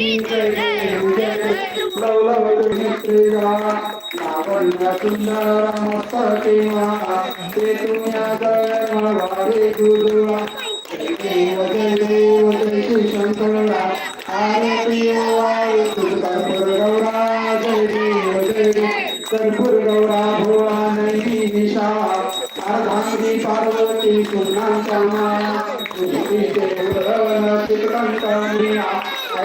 ಸುಂದರ ಮತ್ತಿಮ ಭಾರಿ ಗುರುವ ದೇವ ದೇವ ಜಯ ಶ್ರೀ ಶಂಕರ ಆರತಿಯ ವಾಯು ಕರ್ಪುರ ಗೌರ ಜಯ ದೇವ ಜಯ ಕರ್ಪುರ ಗೌರ ಭೋಳ ನೈತಿ ನಿಶಾ ಅರ್ಧಾಂಗಿ ಪಾರ್ವತಿ ಸುಮ್ನಾಂತಮ ಚಿತ್ರಕಂಠ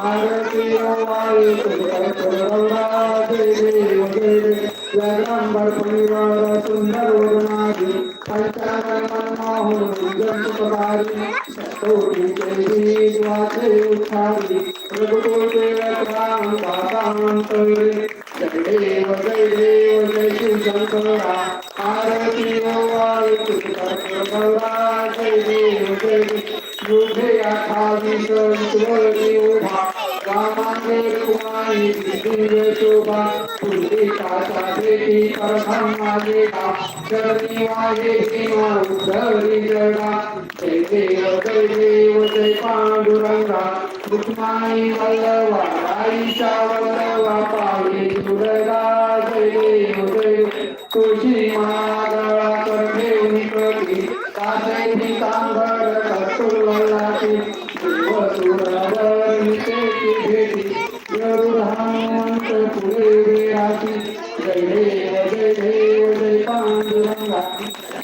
भारतीय वायु जगदम्बर परिवार सुंदर वदनादि पंचाकर्मोहन जगपदारी सतोरी देवी स्वाथे उठारी प्रभुतोते रतां पातान्तरे जयदेव जयदेव जय शिव शंकरा आरती वायु जय देव जय युद्धे अथावी संस्वरी उभा रामाने कुमारी दिव्य तुझे काचा देती परधम माझे का देव जय देव जय Panduranga Rukmai वल्लवा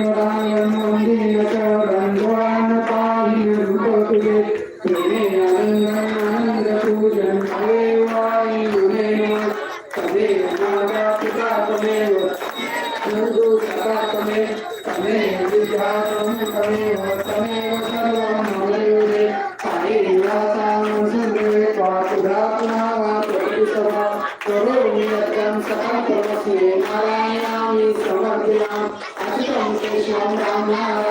Señor, ay, amor. Shri Rama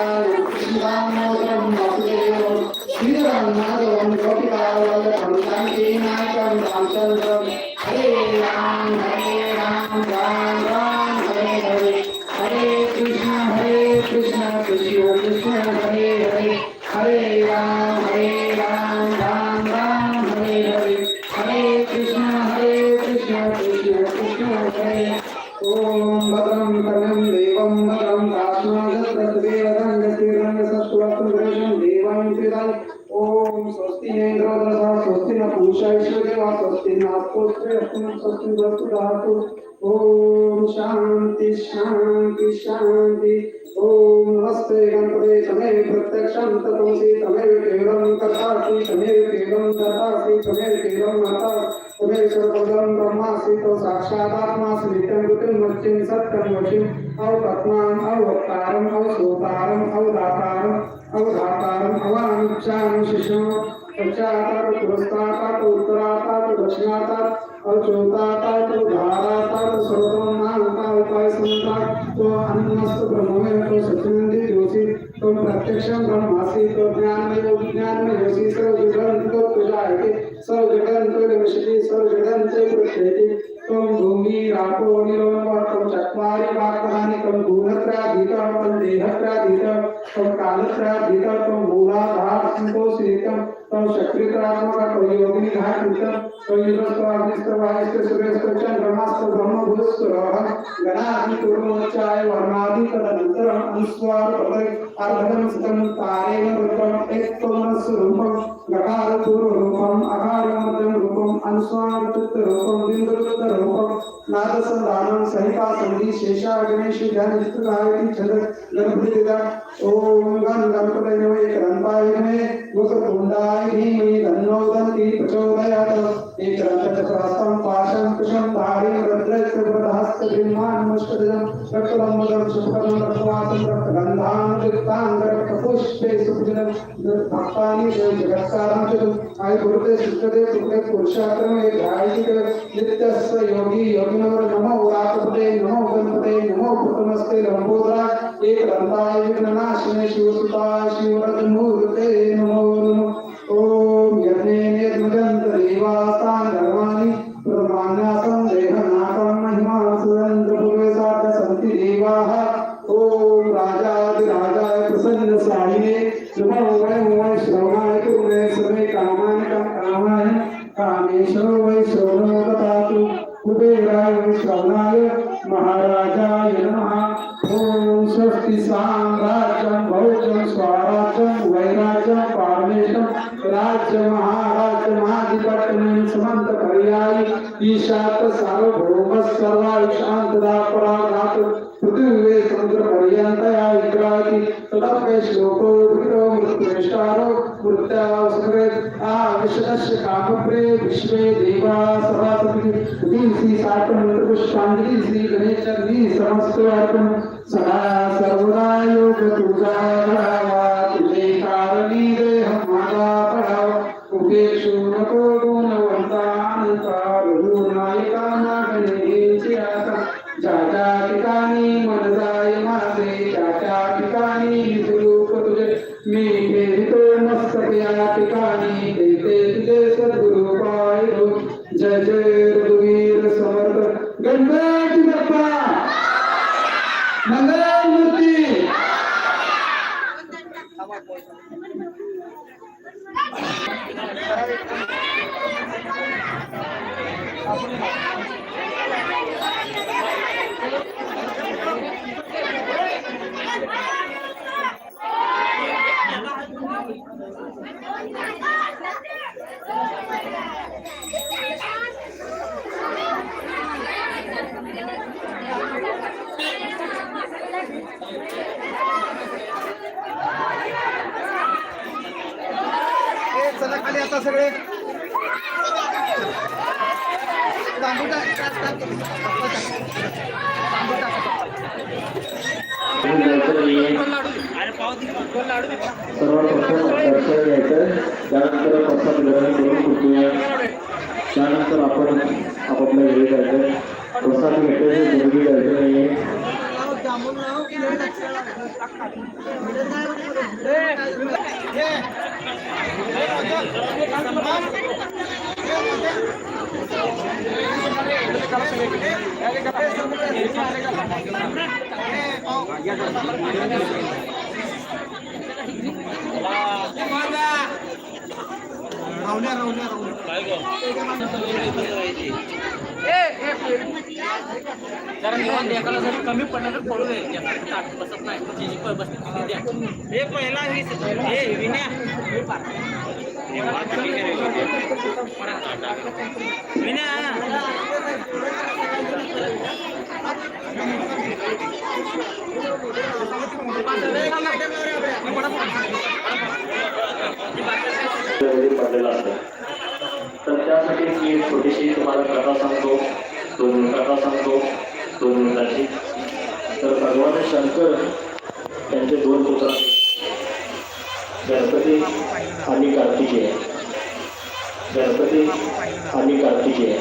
पिताय ओम स्वस्ति नेन्द्रोदरः स्वस्ति न शांति शांति शांति ओम नमस्ते गणपते तमेव प्रत्यक्षं ततोऽसि तमेव केवलं तथासि तमेव केवलं तथासि तमेव केवलं माता तमेव सर्वं ब्रह्मासि तो साक्षादात्मासि नित्यं सत्यं वचिं अवपत्माम् अवतारम् अवसोतारम् अवदातारम् अवधातारम् अवानुक्षां शिशुं पश्चातात् पुरस्तात् उत्तरातात् दक्षिणातात् अचोतातात् धारातात् सर्वं मानता उपाय संतात् तो अन्नस्त ब्रह्ममेव तो सच्चिदानंद ज्योति तो प्रत्यक्षं ब्रह्मासि तो ज्ञानमय विज्ञानमय योसि सर्व जगन तो तुझायते सर्व जगन तो विशति सर्व जगन ते प्रत्येति त्वं भूमि रापो निरोधः त्वं चत्वारि वाक्यानि त्वं गुणत्राधीतः त्वं देहत्राधीतः त्वं कालत्राधीतः त्वं मूलाधार संतोषितं त्वं शक्तित्रात्मकः त्वं योगिनी घातृतं त्वं युधस्वाग्निस्त्रवायुस्त्र सूर्यस्त्र चन्द्रमास्त्र ब्रह्मभूस्त्रः गणाधिकुर्मोच्चाय वर्णादि तदनन्तरम् अनुस्वार पदे अर्धं स्तं तारेण वृत्तम् एकत्वमस्वरूपं गकारपूर्वरूपम् अकारमध्यं रूपम् बिन्दुचित्तरूपं नादसन्धानं सहिता सन्धि शेषा गणेश ध्यानचित्तकायति छन्द गणपतिदा ॐ गं गणपतये नमः एकदन्ताय नमः मुखतुण्डाय धीमहि तन्नो दन्ति प्रचोदयात्। एकदन्तचक्रास्तं पाशं कुशं धारि रुद्रस्त्रहस्तभिन्मान्मुष्टजं रक्तलम्बदं सुखदं रक्तवासं रक्तगन्धानुयुक्तां रक्तपुष्पे सुखजनं भक्तानि जगत्सारं च आय गुरुते सुखदे सुखदे पुरुषाक्रमे ध्यायिक नित्यस्य योगी योगिनो नमो रातपते नमो गणपते, नमो कृतमस्ते लंबोदरा एक दंताय विघ्ननाशिने शिवसुताय शिवरजमूर्ते नमो नमः। ॐ यज्ञेन यज्ञजन्त देवास्तान् धर्माणि प्रमाण्यासं राज्य महाराज्य महाधिपत्यं समन्त पर्यायी ईशात सार्वभौम सर्वायुषान्तदा पराघात पृथिवी समुद्र पर्यन्तया विग्राति तदप्य श्लोको भृतो मृत्युष्टारो मृत्यावसरेत् आ विशदस्य कामप्रे विश्वे देवा सभासति। श्री सातम पुष्पांजलि श्री गणेश जी समस्त अर्पण। सदा सर्वदा योग तुझा खाली सगळे बांबू टाक, टाक, टाक. बांबू टाक. सर्वप्रथम दर्शन घ्यायचं त्यानंतर प्रसाद ग्रहण करून कुटुंब त्यानंतर आपण आपापल्या घरी जायचं प्रसाद घेतल्याचे राहुल्या राहुल्या राहुल्या जरा कमी पडलं तर पडू दे एकाला ताट बसत नाही बसते द्या. हे हे हे पडलेला असतो तर त्यासाठी मी एक छोटीशी तुम्हाला कथा सांगतो. दोन मिनिट कथा सांगतो. दोन मिनिटाची. तर भगवान शंकर त्यांचे दोन पुत्र आहेत. गणपती आणि कार्तिकेय गणपती आणि कार्तिकेय